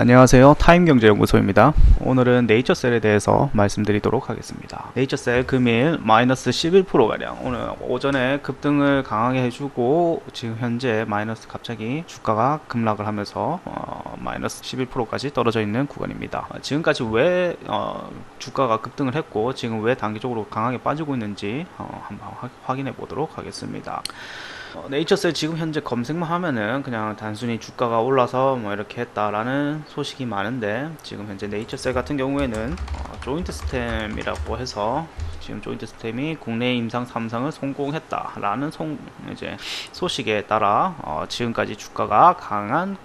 안녕하세요. 타임경제연구소입니다. 오늘은 네이처셀에 대해서 말씀드리도록 하겠습니다. 네이처셀 금일 마이너스 11%가량 오늘 오전에 급등을 강하게 해주고 지금 현재 마이너스 갑자기 주가가 급락을 하면서 어, 마이너스 11%까지 떨어져 있는 구간입니다. 어, 지금까지 왜 어, 주가가 급등을 했고 지금 왜 단기적으로 강하게 빠지고 있는지 어, 한번 확- 확인해 보도록 하겠습니다. 어, 네이처셀 지금 현재 검색만 하면은 그냥 단순히 주가가 올라서 뭐 이렇게 했다라는 소식이 많은데 지금 현재 네이처셀 같은 경우에는 어, 조인트 스템이라고 해서 지금 조인트 스템이 국내 임상 3상을 성공했다라는 송, 이제 소식에 따라 어, 지금까지 주가가 강한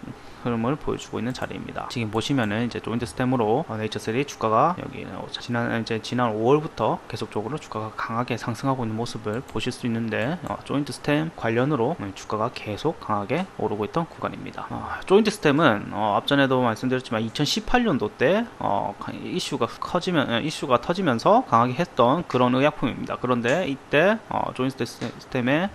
흐름을 보여주고 있는 자리입니다. 지금 보시면은 이제 조인트 스템으로 어, 네이처셀이 주가가 여기 어, 지난 이제 지난 5월부터 계속적으로 주가가 강하게 상승하고 있는 모습을 보실 수 있는데 어, 조인트 스템 관련으로 음, 주가가 계속 강하게 오르고 있던 구간입니다. 어, 조인트 스템은 어, 앞전에도 말씀드렸지만 2018년도 때 어, 가- 이슈가 커지면 어, 이슈가 터지면서 강하게 했던 그런 의약품입니다. 그런데 이때 어, 조인트 스템의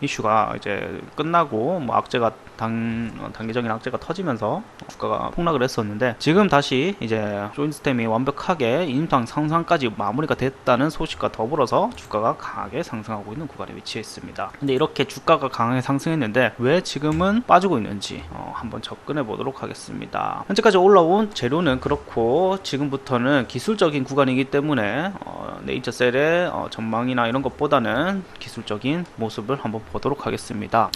이슈가 이제 끝나고 뭐 악재가 당, 어, 단기적인 악재가 터지 면서 주가가 폭락을 했었는데 지금 다시 이제 조인스템이 완벽하게 임상 상상까지 마무리가 됐다는 소식과 더불어서 주가가 강하게 상승하고 있는 구간에 위치해 있습니다. 근데 이렇게 주가가 강하게 상승했는데 왜 지금은 빠지고 있는지 어, 한번 접근해 보도록 하겠습니다. 현재까지 올라온 재료는 그렇고 지금부터는 기술적인 구간이기 때문에 어, 네이처셀의 어, 전망이나 이런 것보다는 기술적인 모습을 한번 보도록 하겠습니다.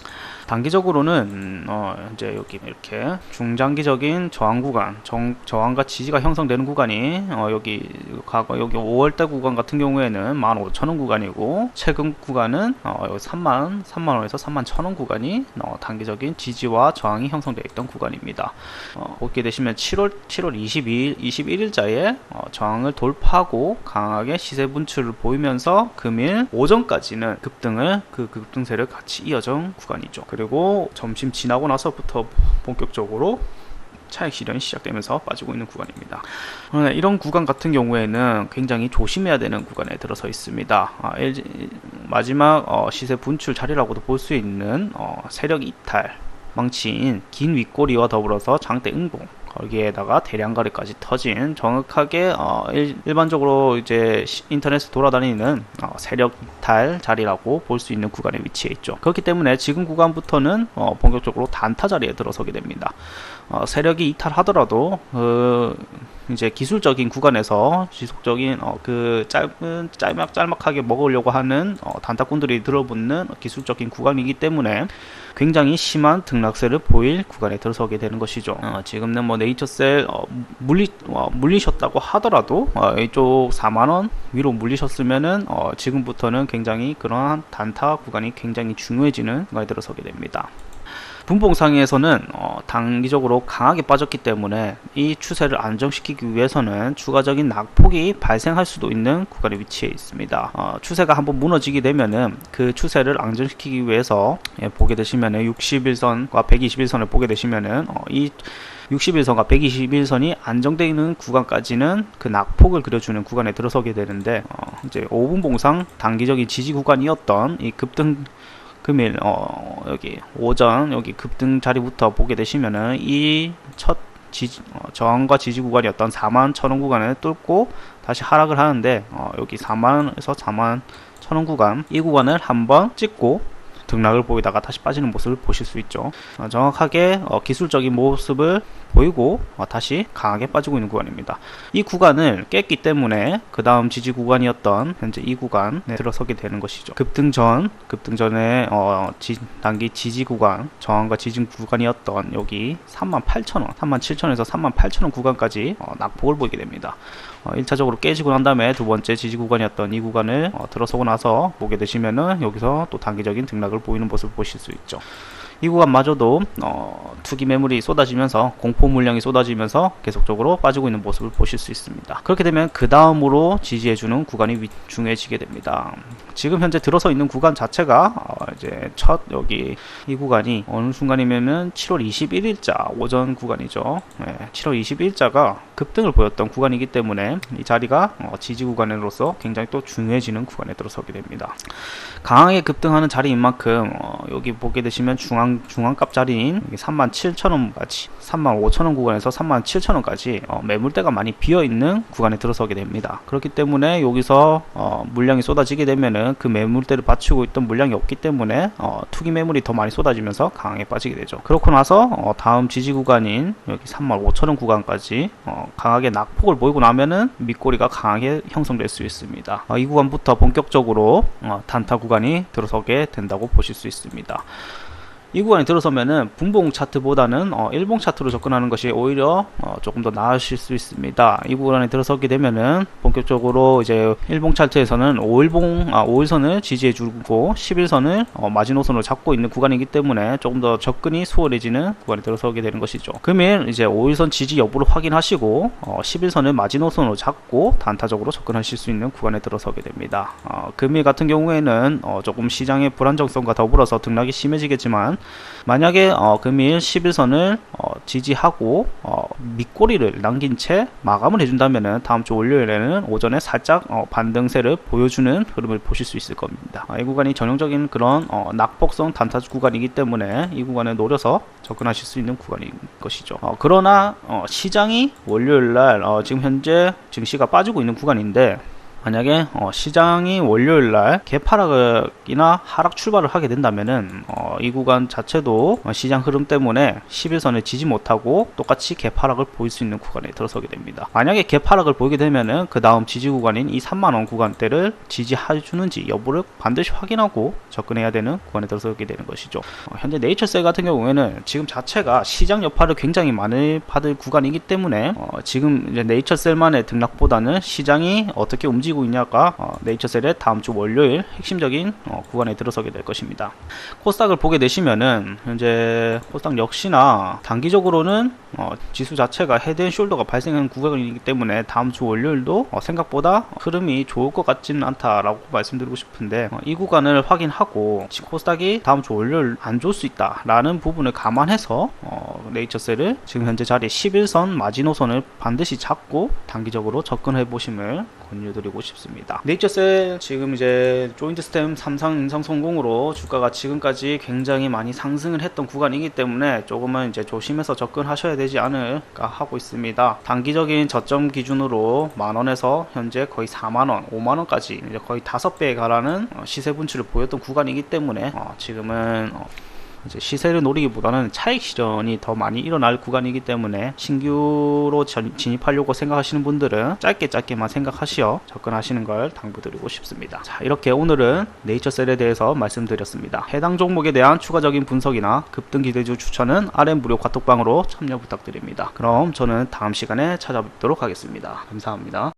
단기적으로는 음, 어, 이제 여기 이렇게 중장기적인 저항 구간, 정, 저항과 지지가 형성되는 구간이 어, 여기 과거 여기 5월대 구간 같은 경우에는 15,000원 구간이고 최근 구간은 어, 여기 3만 3만 원에서 3만 1,000원 구간이 어, 단기적인 지지와 저항이 형성되어 있던 구간입니다. 어, 보게 되시면 7월 7월 22일 21일자에 어, 저항을 돌파하고 강하게 시세 분출을 보이면서 금일 오전까지는 급등을 그 급등세를 같이 이어준 구간이죠. 그리고 점심 지나 고 나서부터 본격적으로 차익 실현이 시작되면서 빠지고 있는 구간입니다. 이런 구간 같은 경우에는 굉장히 조심해야 되는 구간에 들어서 있습니다. 아, 마지막 어, 시세 분출 자리라고도 볼 수 있는 어, 세력 이탈 망치인 긴 윗꼬리와 더불어서 장대 응봉 거기에다가 대량 거래까지 터진 정확하게 어, 일, 반적으로 이제 시- 인터넷에 돌아다니는 어, 세력 이탈 자리라고 볼 수 있는 구간에 위치해 있죠. 그렇기 때문에 지금 구간부터는 어, 본격적으로 단타 자리에 들어서게 됩니다. 어, 세력이 이탈하더라도 그 이제 기술적인 구간에서 지속적인 어, 그 짧은 짤막 짤막하게 먹으려고 하는 어, 단타꾼들이 들어붙는 기술적인 구간이기 때문에 굉장히 심한 등락세를 보일 구간에 들어서게 되는 것이죠. 어, 지금은 뭐 네이처셀 어, 물리 어, 물리셨다고 하더라도 어, 이쪽 4만 원 위로 물리셨으면은 어, 지금부터는 굉장히 그러한 단타 구간이 굉장히 중요해지는 구간에 들어서게 됩니다. 분봉상에서는 어, 단기적으로 강하게 빠졌기 때문에 이 추세를 안정시키기 위해서는 추가적인 낙폭이 발생할 수도 있는 구간에 위치해 있습니다. 어, 추세가 한번 무너지게 되면은 그 추세를 안정시키기 위해서 예, 보게 되시면은 61선과 121선을 보게 되시면은 어, 이 61선과 121선이 안정되어 있는 구간까지는 그 낙폭을 그려주는 구간에 들어서게 되는데 어, 이제 5분 봉상 단기적인 지지 구간이었던 이 급등 금일 어 여기 오전 여기 급등 자리부터 보게 되시면은 이 첫 지지, 어, 저항과 지지 구간이었던 4만 1천원 구간을 뚫고 다시 하락을 하는데 어, 여기 4만에서 4만 1천원 구간 이 구간을 한번 찍고 등락을 보이다가 다시 빠지는 모습을 보실 수 있죠. 어, 정확하게 어, 기술적인 모습을 보이고 어, 다시 강하게 빠지고 있는 구간입니다. 이 구간을 깼기 때문에 그 다음 지지 구간이었던 현재 이 구간에 들어서게 되는 것이죠. 급등 전, 급등 전에 어, 지, 단기 지지 구간, 저항과 지지 구간이었던 여기 38,000원, 37,000원에서 38,000원 구간까지 어, 낙폭을 보이게 됩니다. 어, 1차적으로 깨지고 난 다음에 두 번째 지지 구간이었던 이 구간을 어, 들어서고 나서 보게 되시면은 여기서 또 단기적인 등락을 보이는 모습을 보실 수 있죠. 이 구간마저도 어, 투기 매물이 쏟아지면서 공포 물량이 쏟아지면서 계속적으로 빠지고 있는 모습을 보실 수 있습니다. 그렇게 되면 그 다음으로 지지해주는 구간이 위- 중요해지게 됩니다. 지금 현재 들어서 있는 구간 자체가 어, 이제 첫 여기 이 구간이 어느 순간이면은 7월 21일자 오전 구간이죠. 예, 7월 21일자가 급등을 보였던 구간이기 때문에 이 자리가 어, 지지 구간으로서 굉장히 또 중요해지는 구간에 들어서게 됩니다. 강하게 급등하는 자리인 만큼 어, 여기 보게 되시면 중앙 중앙값 자리인 37,000원까지 35,000원 구간에서 37,000원까지 어, 매물대가 많이 비어 있는 구간에 들어서게 됩니다. 그렇기 때문에 여기서 어, 물량이 쏟아지게 되면은 그 매물대를 받치고 있던 물량이 없기 때문에 어, 투기 매물이 더 많이 쏟아지면서 강하게 빠지게 되죠. 그렇고 나서 어, 다음 지지 구간인 여기 35,000원 구간까지 어, 강하게 낙폭을 보이고 나면은 밑꼬리가 강하게 형성될 수 있습니다. 어, 이 구간부터 본격적으로 어, 단타 구간이 들어서게 된다고 보실 수 있습니다. 이 구간에 들어서면은 분봉 차트보다는 어, 일봉 차트로 접근하는 것이 오히려 어, 조금 더 나으실 수 있습니다. 이 구간에 들어서게 되면은 본격적으로 이제 일봉 차트에서는 5일봉 아 5일선을 지지해 주고 11선을 어, 마지노선으로 잡고 있는 구간이기 때문에 조금 더 접근이 수월해지는 구간에 들어서게 되는 것이죠. 금일 이제 5일선 지지 여부를 확인하시고 어, 11선을 마지노선으로 잡고 단타적으로 접근하실 수 있는 구간에 들어서게 됩니다. 어, 금일 같은 경우에는 어, 조금 시장의 불안정성과 더불어서 등락이 심해지겠지만 만약에 어, 금일 11선을 어, 지지하고 어, 밑꼬리를 남긴 채 마감을 해준다면은 다음 주 월요일에는 오전에 살짝 어, 반등세를 보여주는 흐름을 보실 수 있을 겁니다. 아, 이 구간이 전형적인 그런 어, 낙폭성 단타 구간이기 때문에 이 구간을 노려서 접근하실 수 있는 구간인 것이죠. 어, 그러나 어, 시장이 월요일 날 어, 지금 현재 증시가 빠지고 있는 구간인데 만약에 어, 시장이 월요일 날 개파락이나 하락 출발을 하게 된다면은 어, 이 구간 자체도 어, 시장 흐름 때문에 11선을 지지 못하고 똑같이 개파락을 보일 수 있는 구간에 들어서게 됩니다. 만약에 개파락을 보이게 되면은 그 다음 지지 구간인 이 3만원 구간대를 지지해 주는지 여부를 반드시 확인하고 접근해야 되는 구간에 들어서게 되는 것이죠. 어, 현재 네이처셀 같은 경우에는 지금 자체가 시장 여파를 굉장히 많이 받을 구간이기 때문에 어, 지금 네이처셀만의 등락보다는 시장이 어떻게 움직 이고 있냐가 어, 네이처셀의 다음 주 월요일 핵심적인 어, 구간에 들어서게 될 것입니다. 코스닥을 보게 되시면은 현재 코스닥 역시나 단기적으로는 어, 지수 자체가 헤드앤숄더가 발생한 구간이기 때문에 다음 주 월요일도 어, 생각보다 흐름이 좋을 것 같지는 않다라고 말씀드리고 싶은데 어, 이 구간을 확인하고 코스닥이 다음 주 월요일 안 좋을 수 있다라는 부분을 감안해서 어, 네이처셀을 지금 현재 자리 11선 마지노선을 반드시 잡고 단기적으로 접근해 보심을 권유드리고 싶습니다. 네이처셀 지금 이제 조인트 스템 3상 인상 성공으로 주가가 지금까지 굉장히 많이 상승을 했던 구간이기 때문에 조금은 이제 조심해서 접근하셔야 되지 않을까 하고 있습니다. 단기적인 저점 기준으로 만 원에서 현재 거의 4만 원, 5만 원까지 이제 거의 5배에 가라는 어, 시세 분출을 보였던 구간이기 때문에 어, 지금은 어, 시세를 노리기보다는 차익 실현이 더 많이 일어날 구간이기 때문에 신규로 전- 진입하려고 생각하시는 분들은 짧게 짧게만 생각하시어 접근하시는 걸 당부드리고 싶습니다. 자, 이렇게 오늘은 네이처셀에 대해서 말씀드렸습니다. 해당 종목에 대한 추가적인 분석이나 급등 기대주 추천은 RM 무료 카톡방으로 참여 부탁드립니다. 그럼 저는 다음 시간에 찾아뵙도록 하겠습니다. 감사합니다.